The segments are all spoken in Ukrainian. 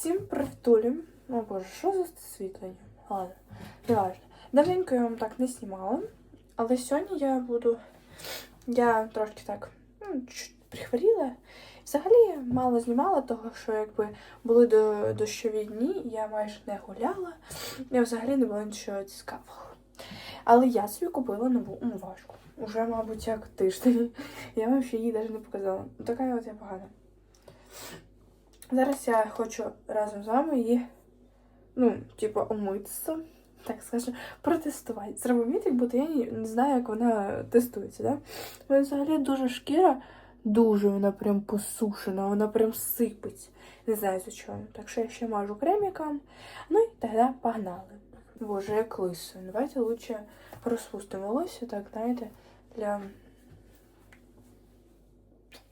Всім привітулі. О боже, що за освітлення? Ладно, не важно. Давненько я вам так не знімала, але сьогодні я буду. Я трошки так ну, прихворіла. Взагалі мало знімала, того що якби були до дощові дні, я майже не гуляла, я взагалі не було нічого цікавого. Але я собі купила нову умивашку. Уже, мабуть, як тиждень. Я вам ще її навіть не показала. Така от я погана. Зараз я хочу разом з вами її, ну, типу, умитися, так скажемо, протестувати. Зробимо як будто я не, знаю, як вона тестується, да? Вона взагалі дуже шкіра, дуже вона прям посушена, вона прям сипить. Не знаю за чого. Так що я ще мажу кремиком. Ну і тоді погнали. Боже, як лисо. Давайте лучше розпустимо волосся, так, знаєте, для.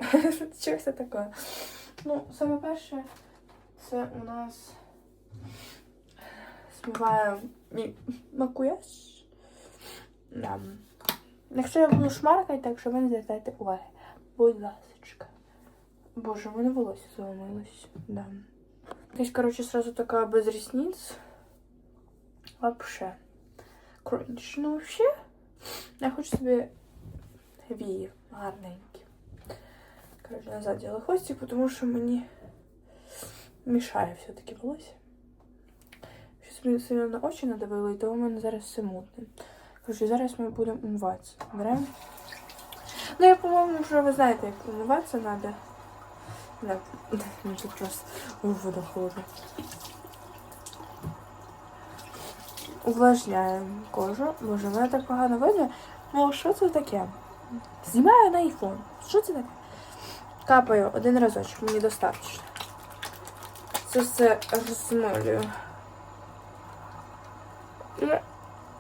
Це таке? Ну, саме перше, це у нас смиває мій макуяж. Да. Якщо я буду шмаркати, так що ви не звертайте уваги. Будь ласочка. Боже, у мене волосся заломилось. Да. Десь, коротше, сразу така без ресниць. Вообще. Кринж. Ну, вообще, я хочу собі вії гарненькі. Короче, назад делаю хвостик, потому что мені мішає все-таки волосся. Щось сильно на очі надавило, і того в мене зараз все мутне. Короче, зараз ми будемо умиватися. Беремо. Ну, я, по-моєму, вже ви знаєте, як умиватися треба. Да. Ну, тут просто вода холодна. Увлажняємо кожу. Боже, мене так погано видно. Ну, що це таке? Знімаю на айфон. Що це таке? Капаю один разочок, мені достатньо. Це все розмилюю. І...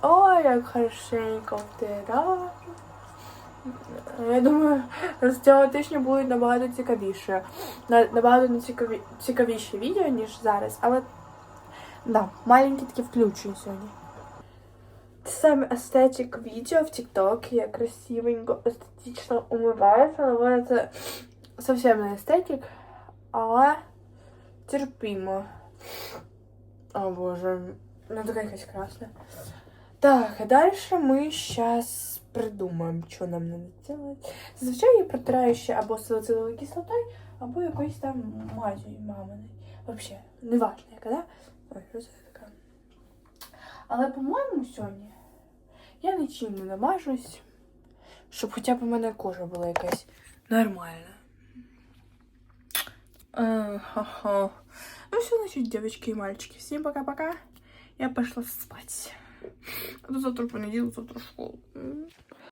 Ой, як хорошенько втираю. Я думаю, з цього тижня буде набагато цікавіше. Набагато цікаві... цікавіше відео, ніж зараз. Але да, маленькі такі включення сьогодні. Це саме естетик відео в TikTok. Я красивенько, естетично умиваюся, але це зовсім не естетик, але терпімо. О боже, ну така якась красна. Так, а далі ми зараз придумаємо, що нам треба робити. Зазвичай я протираю ще або салициловою кислотою, або якоюсь там мазю маминою. Взагалі, неважно яка, да? Ой, що це таке? Але, по-моєму, сьогодні я нічим не намажусь, щоб хоча б у мене кожа була якась нормальна. Ха-ха. Ну все, значит, девочки и мальчики. Всем пока-пока. Я пошла спать. А то завтра понедельник, завтра в М.